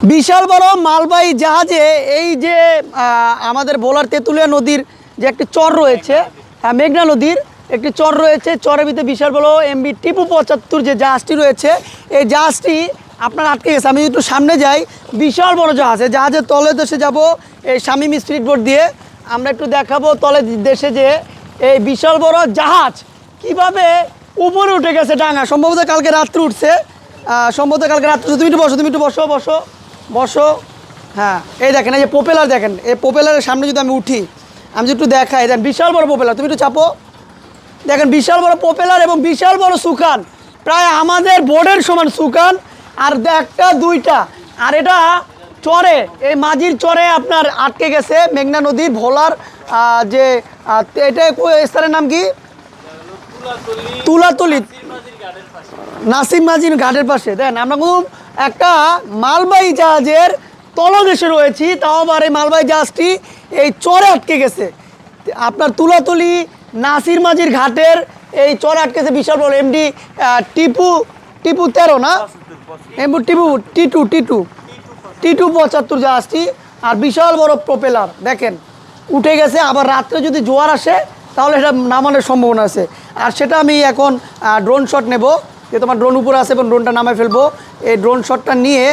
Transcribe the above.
বিশাল বড় মালবাহী জাহাজে এই যে আমাদের বোলার তেঁতুলিয়া নদীর যে একটি চর রয়েছে হ্যাঁ, মেঘনা নদীর একটি চর রয়েছে চরের ভিতরে বিশাল বড় এমবি টিপু পঁচাত্তর যে জাহাজটি রয়েছে এই জাহাজটি আপনার আটকে গেছে। আমি একটু সামনে যাই। বিশাল বড় জাহাজ। এই জাহাজের তলে দেশে যাব এই শামীম স্পিড বোর্ড দিয়ে। আমরা একটু দেখাবো তলে দেশে যে এই বিশাল বড় জাহাজ কীভাবে উপরে উঠে গেছে ডাঙা। সম্ভবত কালকে রাত্রে উঠছে। সম্ভবত কালকে রাত্রে তুমি একটু বসো তুমি একটু বসো বসো। বসো। হ্যাঁ এই দেখেন এই যে পপুলার দেখেন এই পপুলারের সামনে যদি আমি উঠি আমি যদি একটু দেখাই দেখেন বিশাল বড় পপুলার তুমি একটু চাপো। দেখেন বিশাল বড় পপুলার এবং বিশাল বড় সুকান প্রায় আমাদের বোর্ডের সমান সুকান আর একটা দুইটা। আর এটা চরে এই মাঝির চরে আপনার আটকে গেছে মেঘনা নদীর ভোলার যে এটা স্থানের নাম কি? তুলাতলি। নাসিম মাজির ঘাটের পাশে। দেন আমরা কিন্তু একটা মালবাহী জাহাজের তলদেশে রয়েছি, তাও আবার এই মালবাহী জাহাজটি এই চরে আটকে গেছে। আপনার তুলাতুলি, নাসির মাঝির ঘাটের এই চরে আটকেছে বিশাল বড় এমডি টিপু টিপু তেরো না? এমডি টিপু, টিটু টিটু। টিটু পঁচাত্তর জাহাজটি, আর বিশাল বড় প্রপেলার, দেখেন। উঠে গেছে, আবার রাত্রে যদি জোয়ার আসে, তাহলে এটা নামানোর সম্ভাবনা আছে। আর সেটা আমি এখন ড্রোন শট নেব যে তোমার ড্রোন উপরে আছে, এবং ড্রোনটা নামায় ফেলব। এই ড্রোন শটটা নিয়ে